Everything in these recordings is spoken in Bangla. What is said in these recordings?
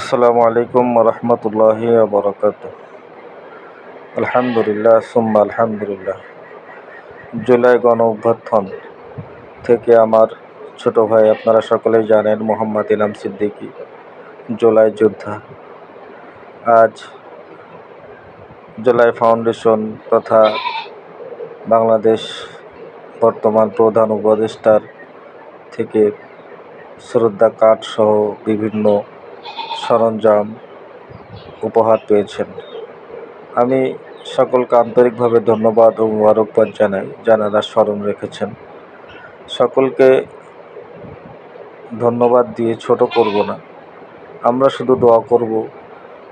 আসসালামু আলাইকুম রহমতুল্লাহ বরকাত আলহামদুলিল্লাহ, সুম্মা আলহামদুলিল্লাহ। জুলাই গণ অভ্যর্থন থেকে আমার ছোট ভাই, আপনারা সকলেই জানেন, মোহাম্মদ ইনাম সিদ্দিকী, জুলাই যোদ্ধা। আজ জুলাই ফাউন্ডেশন তথা বাংলাদেশ বর্তমান প্রধান উপদেষ্টার থেকে শ্রদ্ধা কাঠ সহ বিভিন্ন সরঞ্জাম উপহার পেয়েছেন। আমি সকলকে আন্তরিকভাবে ধন্যবাদ ও মুবারকবাদ জানাই যারা স্মরণ রেখেছেন। সকলকে ধন্যবাদ দিয়ে ছোট করব না। আমরা শুধু দোয়া করব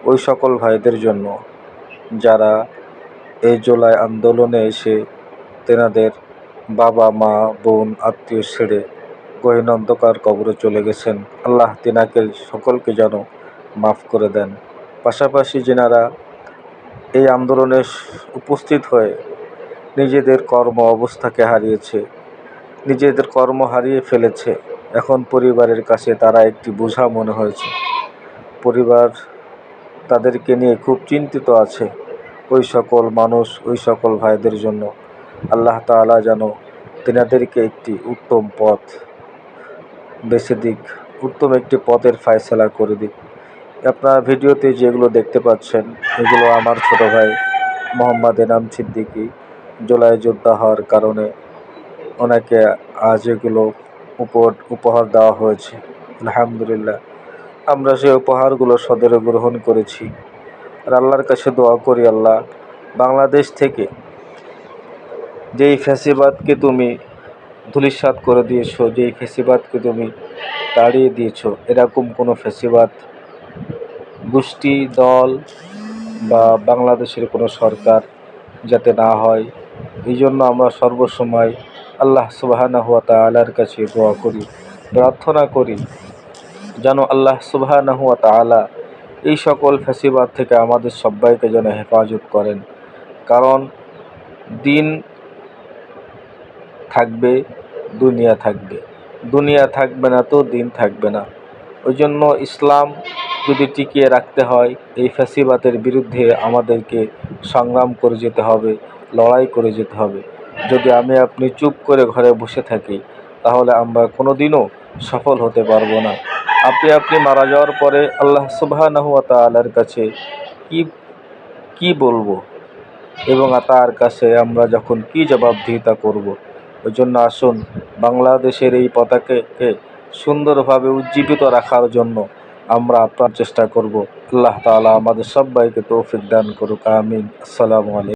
ওই সকল ভাইদের জন্য যারা এই জুলাই আন্দোলনে এসে তেনাদের বাবা, মা, বোন, আত্মীয় ছেড়ে গহীন অন্ধকার কবরে চলে গেছেন। আল্লাহ তিনাকে সকলকে যেন মাফ করে দেন। পাশাপাশি যেনারা এই আন্দোলনে উপস্থিত হয়ে নিজেদের কর্ম অবস্থাকে হারিয়েছে, নিজেদের কর্ম হারিয়ে ফেলেছে, এখন পরিবারের কাছে তারা একটি বোঝা মনে হয়েছে। পরিবার তাদেরকে নিয়ে খুব চিন্তিত আছে ওই সকল মানুষ, ওই সকল ভাইদের জন্য। আল্লাহ তালা যেন তেনাদেরকে একটি উত্তম পথ বেছে দিক, উত্তম একটি পথের ফায়সলা করে দিক। আপনার ভিডিওতে যেগুলো দেখতে পাচ্ছেন, এগুলো আমার ছোট ভাই মোহাম্মদ এনাম সিদ্দিকি, জুলাই যোদ্ধা হওয়ার কারণে ওনাকে আজ এগুলো উপর উপহার দেওয়া হয়েছে। আলহামদুলিল্লাহ, আমরা সেই উপহারগুলো সদরে গ্রহণ করেছি, আর আল্লাহর কাছে দোয়া করি আল্লাহ, বাংলাদেশ থেকে যেই ফ্যাসিবাদকে তুমি ধুলিসাৎ করে দিয়েছ, যেই ফ্যাসিবাদকে তুমি তাড়িয়ে দিয়েছ, এরকম কোনো ফ্যাসিবাদ গোষ্ঠী, দল বা বাংলাদেশের কোনো সরকার যাতে না হয়। এই জন্য আমরা সর্বসময় আল্লাহ সুবাহানা হুয়া তালার কাছে দোয়া করি, প্রার্থনা করি, যেন আল্লাহ সুবাহানা হুয়া তালা এই সকল ফ্যাসিবাদ থেকে আমাদের সবাইকে যেন হেফাজত করেন। কারণ দিন থাকবে, দুনিয়া থাকবে। দুনিয়া থাকবে না তো দিন থাকবে না। ওই জন্য ইসলাম যদি টিকিয়ে রাখতে হয়, এই ফ্যাসিবাদের বিরুদ্ধে আমাদেরকে সংগ্রাম করে যেতে হবে, লড়াই করে যেতে হবে। যদি আমি আপনি চুপ করে ঘরে বসে থাকি, তাহলে আমরা কোনো দিনও সফল হতে পারব না। আপনি আপনি মারা যাওয়ার পরে আল্লাহ সুবাহানাহুয়া তালার কাছে কি কি বলব? এবং তার কাছে আমরা যখন কি জবাবদিহিতা করব? ওই জন্য আসুন, বাংলাদেশের এই পতাকাকে সুন্দরভাবে উজ্জীবিত রাখার জন্য আমরা আপনার চেষ্টা করব। আল্লাহ তালা আমাদের সবাইকে তৌফিক দান করুক আমিন। আসসালামু আলাইকুম।